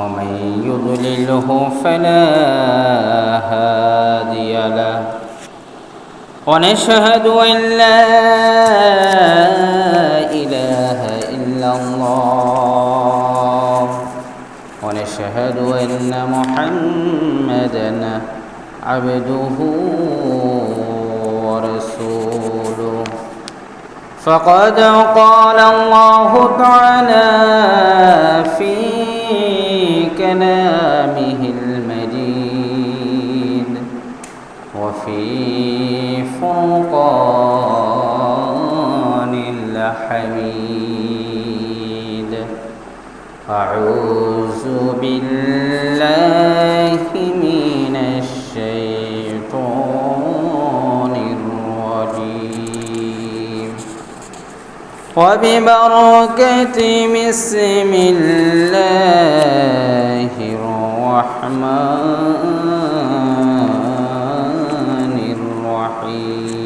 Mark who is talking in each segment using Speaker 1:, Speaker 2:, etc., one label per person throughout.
Speaker 1: ومن يضلله فلا هادي له. ونشهد أن لا إله إلا الله. ونشهد أن محمدا عبده ورسوله. فقد قال الله تعالى في كلامه المجيد وفي فرقان الحميد. أعوذ بالله وببركة بسم الله الرحمن الرحيم.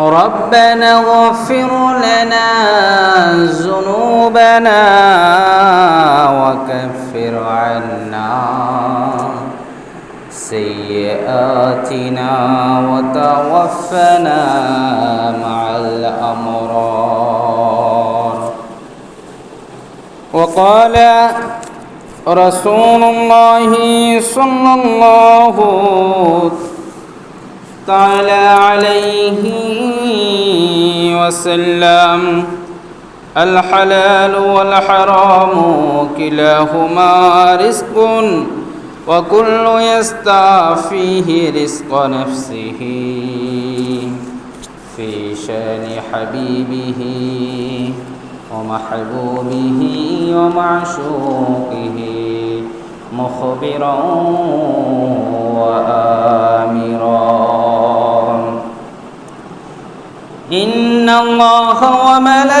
Speaker 1: ربنا اغفر لنا ذنوبنا وكفر عنا سيئاتنا وتوفنا مع الأمرار. وقال رسول الله صلى الله تعالى عليه وسلم الحلال والحرام كلاهما رزق وكل يستعفيه رزق نفسه في شأن حبيبه ومحبوبه ومعشوقه مخبرا وآمرا. إن الله وملائكته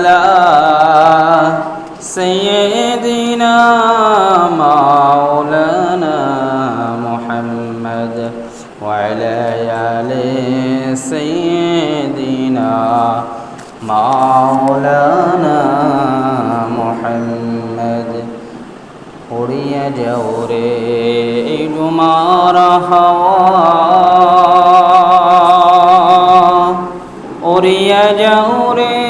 Speaker 1: على سيدنا مولانا محمد وعلى آل سيدنا مولانا محمد উড়িয়ে যাও রে এই ডুমার হাওয়া উড়িয়ে যাও রে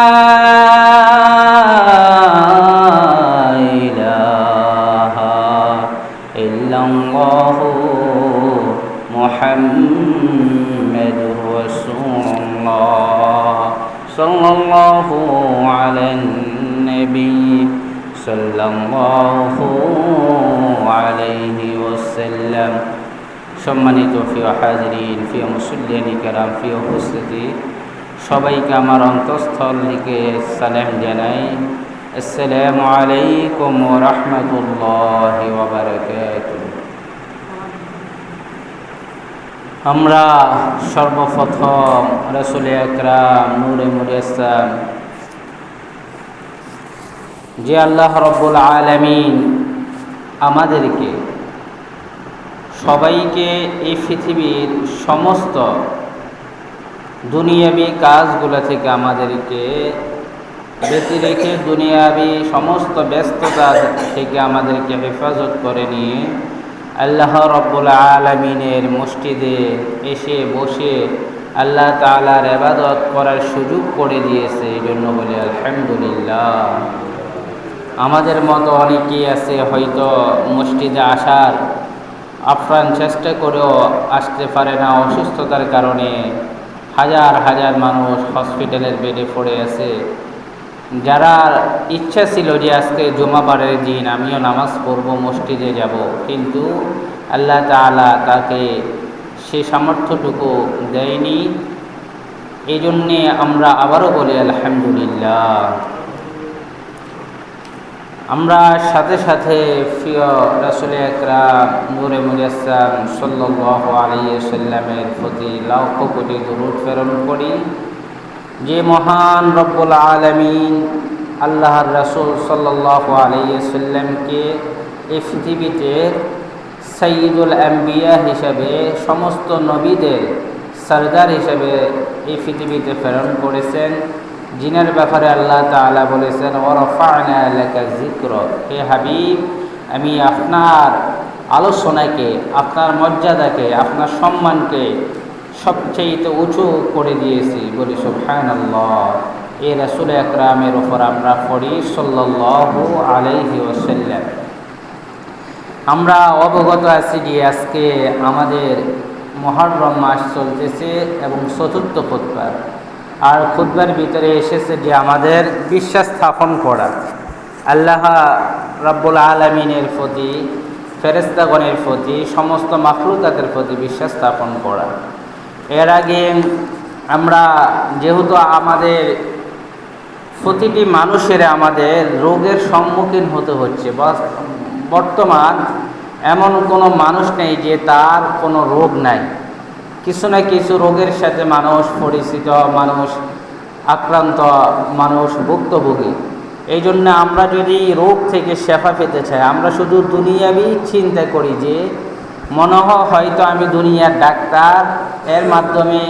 Speaker 1: সম্মানিত ফিও হাজরিন ফিও মুসল্লিয়ানি কারাম ফিও উপস্থিতি, সবাইকে আমার অন্তঃস্থল থেকে সালাম জানাই। আসসালামু আলাইকুম রহমতুল্লাহ আমরা সর্বপ্রথম রসুল একরাম নূরে মুরেসাম যে আল্লাহ রব্বুল আলমিন আমাদেরকে সবাইকে এই পৃথিবীর সমস্ত দুনিয়াবি কাজগুলো থেকে আমাদেরকে বেঁচে রেখে দুনিয়াবি সমস্ত ব্যস্ততা থেকে আমাদেরকে হেফাজত করে নিয়ে আল্লাহ রব্বুল আলমিনের মসজিদে এসে বসে আল্লাহ তালার এবাদত করার সুযোগ করে দিয়েছে এই জন্য বলি আলহামদুলিল্লাহ। আমাদের মতো অনেকেই আছে হয়তো মসজিদে আসার আপ্রাণ চেষ্টা করেও আসতে পারে না। অসুস্থতার কারণে হাজার হাজার মানুষ হসপিটালের বেডে পড়ে আছে। যারা ইচ্ছা ছিল যে আজকে জুমাবারের দিন আমিও নামাজ পড়ব, মসজিদে যাব, কিন্তু আল্লাহ তালা তাকে সে সামর্থ্যটুকু দেয়নি। এই জন্যে আমরা আবারও বলি, আলহামদুলিল্লাহ। আমরা সাথে সাথে প্রিয় রাসুল একরাম নূরে মুজাসাম সাল্লাহ আলিয়া প্রতি লক্ষ কোটি দরুদ প্রেরণ করি। যে মহান রব্বুল আলমিন আল্লাহর রাসুল সাল্লাহ আলাইসাল্লামকে এই পৃথিবীতে সঈদুল আম্বিয়া হিসাবে, সমস্ত নবীদের সরদার হিসাবে এই পৃথিবীতে প্রেরণ করেছেন। জিনের ব্যাপারে আল্লাহ তালা বলেছেন হে হাবিব, আমি আপনার আলোচনাকে, আপনার মর্যাদাকে, আপনার সম্মানকে সবচেয়ে উঁচু করে দিয়েছি। বলি আল্লাহ এ রাসুল একরামের ওপর আমরা পড়ি সাল্লাল্লাহু আলাইহি ওসাল্লাম আমরা অবগত আছি যে আজকে আমাদের মহরম মাস চলতেছে এবং চতুর্থ খুতবার। আর খুতবার ভিতরে এসেছে যে আমাদের বিশ্বাস স্থাপন করা। আল্লাহ রাব্বুল আলমিনের প্রতি ফেরেস্তাগণের প্রতি, সমস্ত মাখলুকাতের প্রতি বিশ্বাস স্থাপন করা। এর আগে আমরা যেহেতু আমাদের প্রতিটি মানুষের আমাদের রোগের সম্মুখীন হতে হচ্ছে বর্তমান এমন কোনো মানুষ নেই যে তার কোনো রোগ নাই। কিছু না কিছু রোগের সাথে মানুষ পরিচিত, মানুষ আক্রান্ত, মানুষ ভুক্তভোগী। এই জন্য আমরা যদি রোগ থেকে শেফা পেতে চাই, আমরা শুধু দুনিয়াবি চিন্তা করি যে, মনে হয়তো আমি দুনিয়ার ডাক্তার, এর মাধ্যমে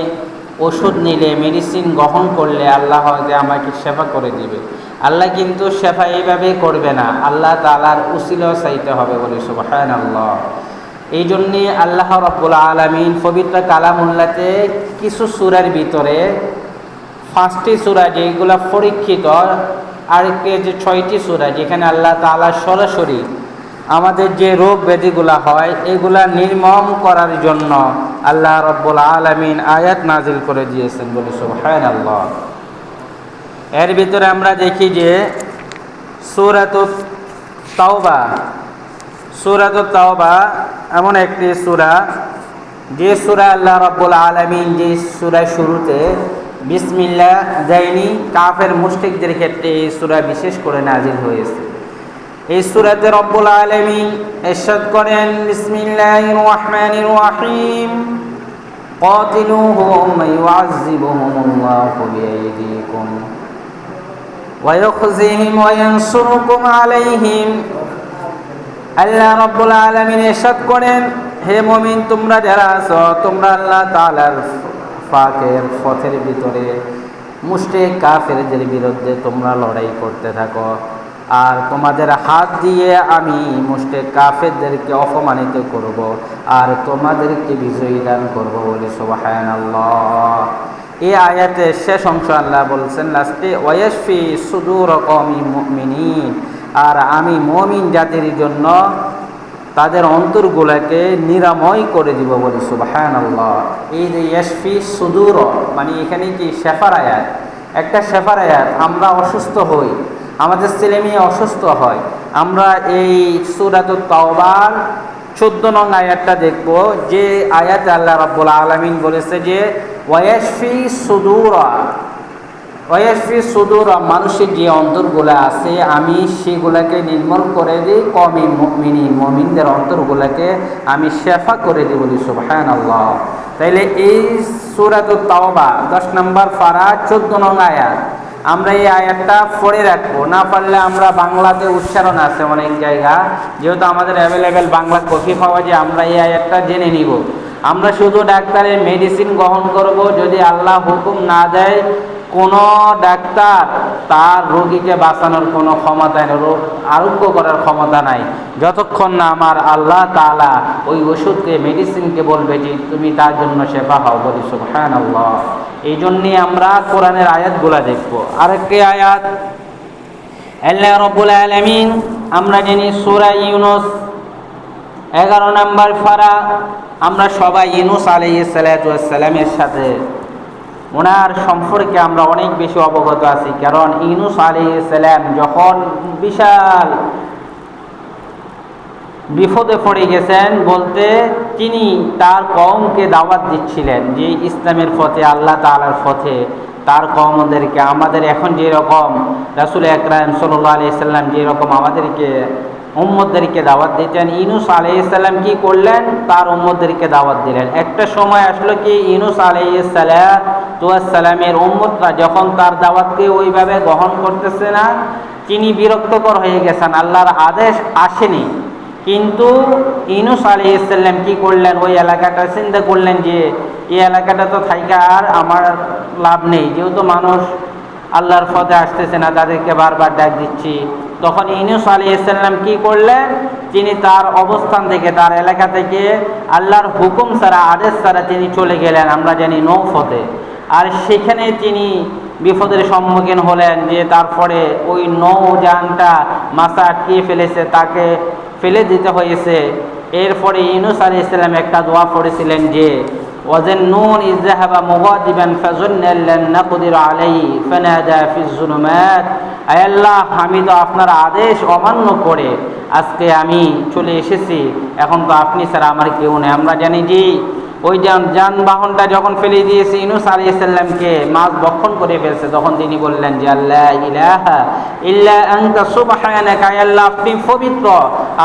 Speaker 1: ওষুধ নিলে মেডিসিন গ্রহণ করলে আল্লাহ হয়তো আমাকে সেবা করে দিবে। আল্লাহ কিন্তু সেবা এইভাবে করবে না। আল্লাহ তালার উসিলেও চাইতে হবে বলে সুবাহান আল্লাহ এই জন্যে আল্লাহ রব্বুল আলমিন পবিত্র কালামুল্লাতে কিছু সুরার ভিতরে পাঁচটি সুরা যেগুলো পরীক্ষিত, আর যে ছয়টি সুরা যেখানে আল্লাহ তালা সরাসরি আমাদের যে রোগ ব্যাধিগুলা হয়, এগুলা নির্মম করার জন্য আল্লাহ রব্বুল আলমিন আয়াত নাজিল করে দিয়েছেন বলে সুবহান আল্লাহ এর ভিতরে আমরা দেখি যে সুরাত তাওবা সুরাত তাওবা এমন একটি সুরা যে সুরা আল্লাহ রব্বুল আলমিন যে সুরা শুরুতে বিসমিল্লা দেয়নি কাফের মুষ্টিকদের ক্ষেত্রে এই সুরা বিশেষ করে নাজিল হয়েছে এই সুরাতে রব্বুল আলমী এরশাদ করেন বিসমিল্লাহির রহমানির রহিম قاتلوهم يعذبهم الله بأيديكم ويخزيهم وينصركم عليهم আল্লাহ রব্বুল আলমিন এরশাদ করেন, হে মমিন, তোমরা যারা আছো, তোমরা আল্লাহ তালার ফাঁকের পথের ভিতরে মুষ্টে কাফেরদের বিরুদ্ধে তোমরা লড়াই করতে থাকো। আর তোমাদের হাত দিয়ে আমি মুষ্টে কাফেরদেরকে অপমানিত করব, আর তোমাদেরকে বিজয়ী দান করব বলে সোবাহান আল্লাহ এই আয়াতের শেষ অংশ আল্লাহ বলছেন লাস্টে ওয়াসফি সুদূর কমি মিনি আর আমি মমিন জাতির জন্য তাদের অন্তরগুলাকে নিরাময় করে দিব বলে সুবাহান আল্লাহ এই যে ইয়াসফি সুদূর মানে এখানে কি শেফার আয়াত? একটা শেফার আয়াত, আমরা অসুস্থ হই, আমাদের ছেলে মেয়ে অসুস্থ হয়, আমরা এই সুরাত তাওবার চোদ্দ নং আয়াতটা দেখব, যে আয়াত আল্লাহ রাব্বুল আলমিন বলেছে যে ওয়াসফি সুদূরা ওয়াসফি সুদূর মানুষের যে অন্তরগুলো আছে, আমি সেগুলাকে নির্মল করে দিই কমি মিনি মমিনদের অন্তরগুলাকে আমি শেফা করে দিই বলি সুবহান আল্লাহ তাইলে এই সুরাত তাওবা, দশ নম্বর ফারা চোদ্দ নং আয়াত। আমরা এই আয়াতটা পড়ে রাখব। না পারলে আমরা বাংলাতে উচ্চারণ আছে অনেক জায়গা। যেহেতু আমাদের অ্যাভেলেবেল বাংলা কপি পাওয়া যায়, আমরা এই আয়াতটা জেনে নিব। আমরা শুধু ডাক্তারের মেডিসিন গ্রহণ করব, যদি আল্লাহ হুকুম না দেয় কোনো ডাক্তার তার রোগীকে বাঁচানোর কোনো ক্ষমতা নেই, রোগ আরোগ্য করার ক্ষমতা নাই। যতক্ষণ না আমার আল্লাহ তালা ওই ওষুধকে মেডিসিনকে বলবে যে তুমি তার জন্য সেবা হও, বলি হ্যাঁ এই জন্যে আমরা কোরআনের আয়াতগুলা দেখব। আরেকটি আয়াত, আল্লাহ রব্বুল আলমিন, আমরা জানি সুরা ইউনুস, এগারো নম্বর ফারা আমরা সবাই ইউনুস আলাই সালাতামের সাথে ওনার সম্পর্কে আমরা অনেক বেশি অবগত আছি, কারণ ইনুস আলী সালাম যখন বিশাল বিপদে পড়ে গেছেন বলতে তিনি তার কমকে দাওয়াত দিচ্ছিলেন যে ইসলামের পথে, আল্লাহ তালার পথে, তার কমদেরকে আমাদের এখন যেরকম রাসুল একরাম সাল্লাহ সাল্লাম যেরকম আমাদেরকে উম্মদদেরকে দাওয়াত দিতেন। ইনুস আলাইসাল্লাম কি করলেন? তার উম্মদদেরকে দাওয়াত দিলেন। একটা সময় আসলো কি, ইনুস আলাইসালামের উম্মদরা যখন তার দাওয়াতকে ওইভাবে গ্রহণ করতেছে না, তিনি বিরক্তকর হয়ে গেছেন, আল্লাহর আদেশ আসেনি। কিন্তু ইনুস আলী ইসাল্লাম কি করলেন? ওই এলাকাটা চিন্তা করলেন যে, এই এলাকাটা তো থাইকা আর আমার লাভ নেই, যেহেতু মানুষ আল্লাহর পথে আসতেছে না, তাদেরকে বারবার ডাক দিচ্ছি। তখন ইনুস আলী ইসাল্লাম কি করলেন? তিনি তার অবস্থান থেকে, তার এলাকা থেকে আল্লাহর হুকুম ছাড়া, আদেশ ছাড়া তিনি চলে গেলেন, আমরা জানি নৌ নৌফতে আর সেখানে তিনি বিপদের সম্মুখীন হলেন যে তারপরে ওই নৌযানটা মাসা আটকিয়ে ফেলেছে, তাকে ফেলে দিতে হয়েছে। এরপরে ইনুস আলী ইসলাম একটা দোয়া পড়েছিলেন যে وظنون إذ ذهب مغاضبا فظن أن لن نقدر عليه فنادى في الظلمات আয় আল্লাহ আমি তো আপনার আদেশ অমান্য করে আজকে আমি চলে এসেছি এখন তো আপনি স্যার আমার কেউ নেই আমরা জানি যে ওই যানবাহনটা যখন ফেলে দিয়েছে ইনুস আলী ইসাল্লামকে মাছ বক্ষণ করে ফেলছে। তখন তিনি বললেন, যে আল্লাহ ইলাহা ইল্লা আনতা সুবহানাকা আল্লাহ, আপনি পবিত্র।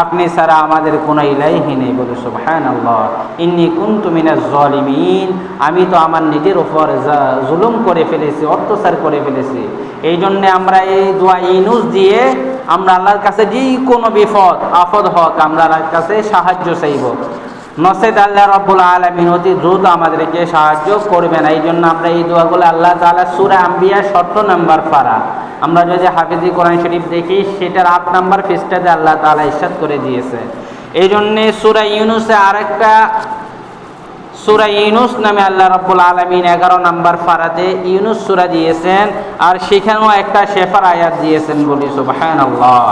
Speaker 1: আপনি ছাড়া আমাদের কোনো ইলাহি নেই বলে সুবহানাল্লাহ। ইন্নি কুনতু মিনাজ জালিমিন, আমি তো আমার নিজের উপর জুলুম করে ফেলেছি, অত্যাচার করে ফেলেছি। এই জন্য আমরা এই দোয়া ইনুস দিয়ে আমরা আল্লাহর কাছে যে কোনো বিপদ, আফদ হক, আমরা আল্লাহর কাছে সাহায্য চাইব। নসেদ আল্লাহ রব্বুল আলমিন অতি দ্রুত আমাদেরকে সাহায্য করবেন। এই জন্য আমরা এই দোয়াগুলো আল্লাহ তালা সুরা আম্বিয়া সত্তর নাম্বার ফারা। আমরা যদি হাফিজি কোরআন শরীফ দেখি, সেটার আট নাম্বার ফিসটাতে আল্লাহ তালা ইসাদ করে দিয়েছে। এই জন্যে সুরা ইউনুসে আরেকটা সুরা ইউনুস নামে আল্লাহ রব্বুল আলমিন এগারো নাম্বার ফারাতে ইউনুস সুরা দিয়েছেন, আর সেখানেও একটা শেফার আয়াত দিয়েছেন বলি সুবাহান আল্লাহ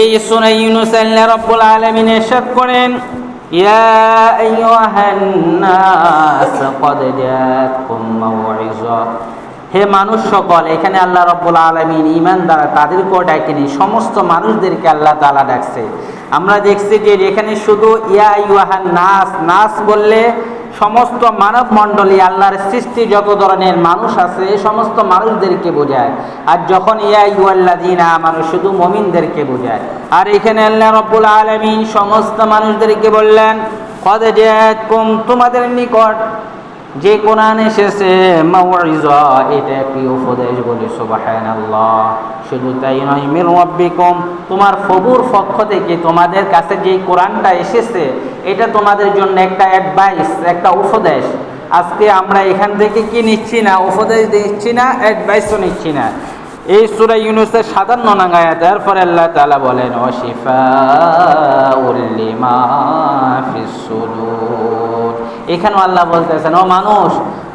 Speaker 1: এই সুরা ইউনুস আল্লাহ রব্বুল আলমিন এরশাদ করেন يا أيها الناس قد جاءتكم موعظة হে মানুষ সকল এখানে আল্লাহ রব্বুল আলমিন ইমান দ্বারা তাদেরকেও ডাকেনি সমস্ত মানুষদেরকে আল্লাহ তালা ডাকছে আমরা দেখছি যে এখানে শুধু ইয়া ইউহান নাস নাস বললে সমস্ত মানব মণ্ডলী আল্লাহর সৃষ্টি যত ধরনের মানুষ আছে, সমস্ত মানুষদেরকে বোঝায়। আর যখন ইয়া ইউল্লাদিনা মানুষ শুধু মমিনদেরকে বোঝায়। আর এখানে আল্লাহ রব্বুল আলমিন সমস্ত মানুষদেরকে বললেন, কদে তোমাদের নিকট যে কোরআন এসেছে এটা একটি উপদেশ বলি, সুবহানাল্লাহ। শুধু তাই নয়, মির রাব্বিকুম, তোমার ফবুর পক্ষ থেকে তোমাদের কাছে যে কোরআনটা এসেছে, এটা তোমাদের জন্য একটা অ্যাডভাইস একটা উপদেশ। আজকে আমরা এখান থেকে কি নিচ্ছি না, উপদেশ দিচ্ছি না অ্যাডভাইসও নিচ্ছি না। এই সুরা ইউনুসের সাতান্ন নাঙ্গায়াত এরপরে আল্লাহ তালা বলেন অশিফা উল্লিমা ফিসুদুর এখানেও আল্লাহ বলতেছেন, ও মানুষ,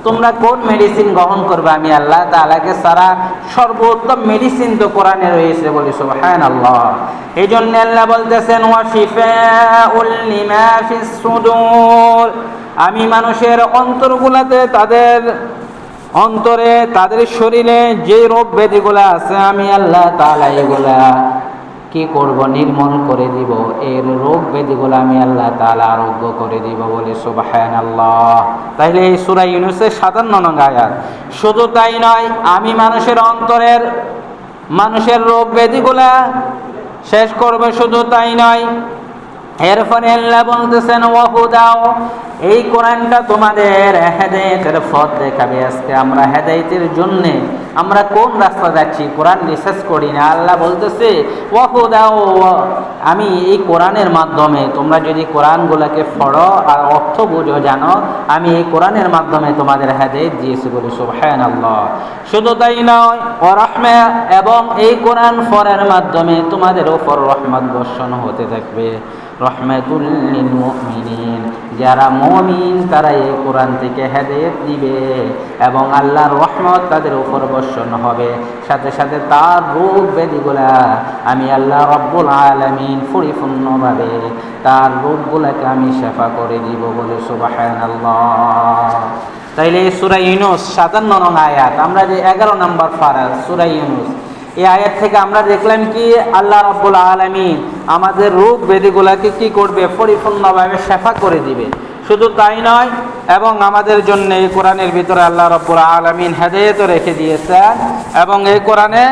Speaker 1: তোমরা কোন মেডিসিন গ্রহণ করবে? আমি আল্লাহ তাআলাকে সারা সর্বোত্তম মেডিসিন তো কোরআনে রয়েছে বলি সুবহান আল্লাহ এই জন্য আল্লাহ বলতেছেন ফিসুদুর আমি মানুষের অন্তরগুলাতে তাদের অন্তরে, তাদের শরীরে যে রোগ ব্যাধিগুলো আছে, আমি আল্লাহ তাআলা এগুলা কি করব? নির্মল করে দিব। এর রোগ ব্যাধিগুলো আমি আল্লাহ তালা আরোগ্য করে দিব বলে সুবাহান আল্লাহ তাইলে এই সুরাই ইউনুসের সাতান্ন নং আয়াত। শুধু তাই নয়, আমি মানুষের অন্তরের, মানুষের রোগ ব্যাধিগুলা শেষ করবে শুধু তাই নয়। এরপরে আল্লাহ বলতেছেন ওয়াহুদাও এই কোরআনটা তোমাদের হেদায়েতের পথ দেখাবে আজকে। আমরা হেদায়েতের জন্য আমরা কোন রাস্তা যাচ্ছি কোরআন রিসার্চ করি না। আল্লাহ বলতেছে ওয়াহুদাও আমি এই কোরআনের মাধ্যমে, তোমরা যদি কোরআনগুলোকে পড়ো আর অর্থ বুঝো জানো, আমি এই কোরআনের মাধ্যমে তোমাদের হেদায়েত দিয়েছি বলি সুবহান আল্লাহ শুধু তাই নয় ও রহমে এবং এই কোরআন পড়ার মাধ্যমে তোমাদের ওপর রহমত বর্ষণ হতে থাকবে। রহমাতুল্লিল মুমিনিন যারা মুমিন তারা এই কোরআন থেকে হেদায়েত দিবে এবং আল্লাহর রহমত তাদের উপর বর্ষণ হবে। সাথে সাথে তার রোগ ব্যাধিগুলা আমি আল্লাহ রব্বুল আলামিন পরিপূর্ণভাবে তার রোগগুলাকে আমি সেফা করে দিব বলে সুবহানাল্লাহ। তাইলে এই সূরা ইউনুস সাতান্ন নং আয়াত, আমরা যে এগারো নম্বর ফারাজ সূরা ইউনুস এই আয়াত থেকে আমরা দেখলাম কি আল্লাহ রাব্বুল আলমী আমাদের রোগ বেদিগুলাকে কি করবে? পরিপূর্ণভাবে সেফা করে দিবে। শুধু তাই নয়, এবং আমাদের জন্য এই কোরআনের ভিতরে আল্লাহ রব্বুল আলমিন হেদায়তও রেখে দিয়েছেন, এবং এই কোরআনে